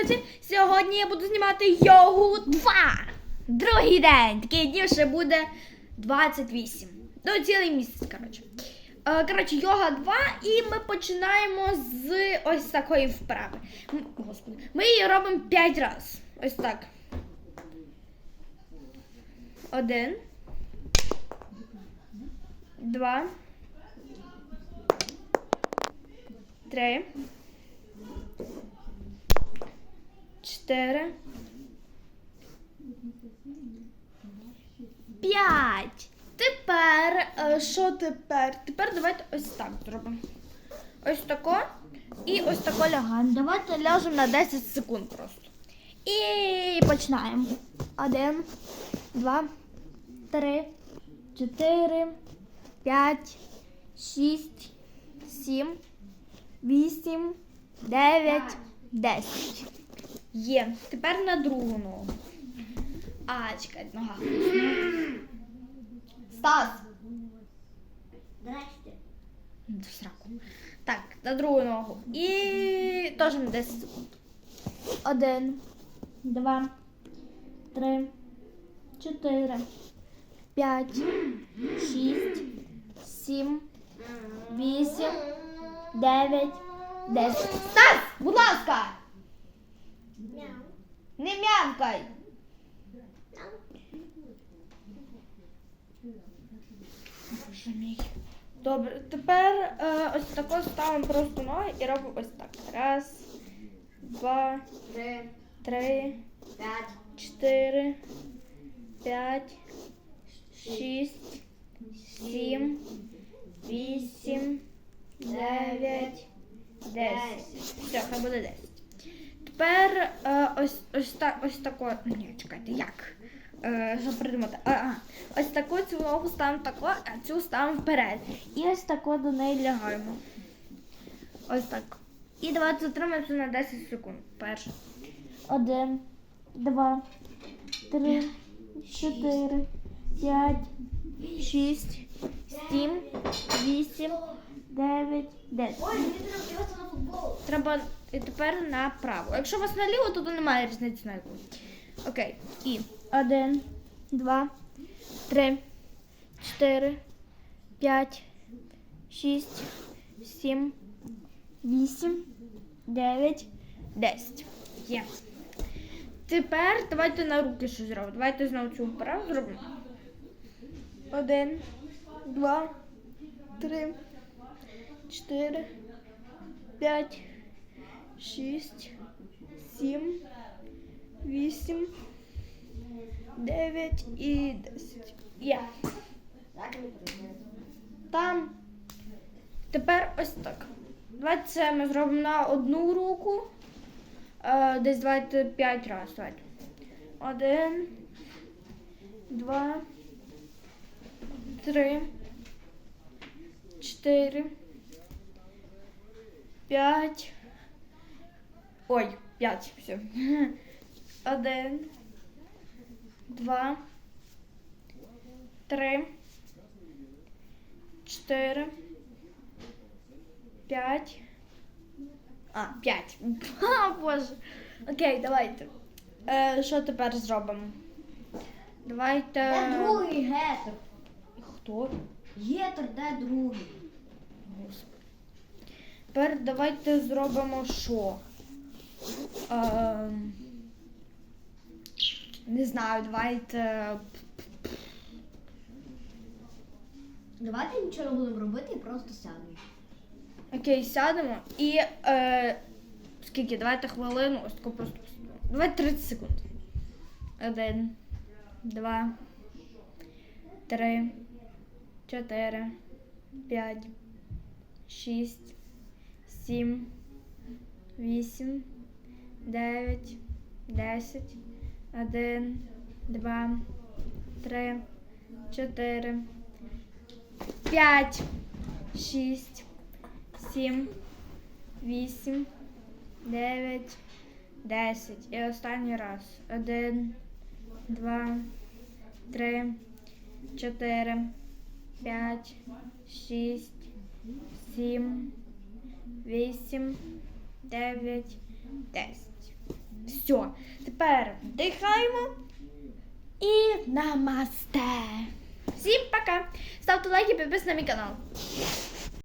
друзі! Сьогодні я буду знімати йогу 2. Другий день. Такий днів ще буде 28. Ну, цілий місяць, коротше. Е, Коротше, йога 2, і ми починаємо з ось такої вправи. Господи, ми її робимо 5 разів. Ось так. Один. Два. Три. Чотири. П'ять. Тепер, е, що тепер? Тепер давайте ось так зробимо. Ось тако. І ось тако лягаємо. Давайте ляжемо на 10 секунд просто. І починаємо. Один, два, три, чотири, п'ять, шість, сім, вісім, дев'ять, десять. Є. Тепер на другу ногу. А, чекай, нога. Стас! Здрасте. До сраку. Так, на другу ногу. І теж на 10 секунд. Один, два, три, чотири, п'ять, шість, сім, вісім, дев'ять, десять. Стас, будь ласка! Мяу. Не мій. Добре, тепер е, ось тако ставимо просто ноги і робимо ось так. Раз, два, Три, три, п'ять, чотири, п'ять, шість, сім, вісім, дев'ять, десять. Все, хай буде десять. Тепер е, ось, ось так, ось тако. Ні, чекайте, як? Е, що придумати? А, а, ось таку цю ногу ставимо тако, а цю ставимо вперед. І ось тако до неї лягаємо. Ось так. І давайте затримаємося на 10 секунд. Перше. Один, два, три, чотири, п'ять, шість, сім, вісім, дев'ять, десять. Треба тепер направо. Якщо у вас наліво, то тут немає різниці на яку. Окей. І один, два, три, чотири, п'ять, шість, сім, вісім, дев'ять, десять. Є. Тепер давайте на руки щось зробимо. Давайте знову цю вправу зробимо. Один, два, три, чотири, п'ять, шість, сім, вісім, дев'ять і десять. Є. Там. Тепер ось так. Давайте це ми зробимо на одну руку. Е, десь давайте п'ять разів. Давайте. Один, два, три, чотири, п'ять. Ой, п'ять. Все. Один, два, три, чотири, п'ять. А, п'ять. А, боже. Окей, давайте. Е, що тепер зробимо? Давайте. Другий гетер? Хто? Гетер, де другий? Господи. Тепер давайте зробимо що? Ем, не знаю, давайте. Давайте нічого не будемо робити і просто сядемо. Окей, сядемо і. Е, скільки? Давайте хвилину, ось тако просто. Давайте 30 секунд. Один, два, три, чотири, п'ять, шість, сім, вісім, дев'ять, десять, один, два, три, чотири, п'ять, шість, сім, вісім, дев'ять, десять. І останній раз. Один, два, три, чотири, п'ять, шість, сім, вісім, дев'ять, десять. Все. Тепер вдихаємо і намасте. Всім пока! Ставте лайки, підписуйтесь на мій канал.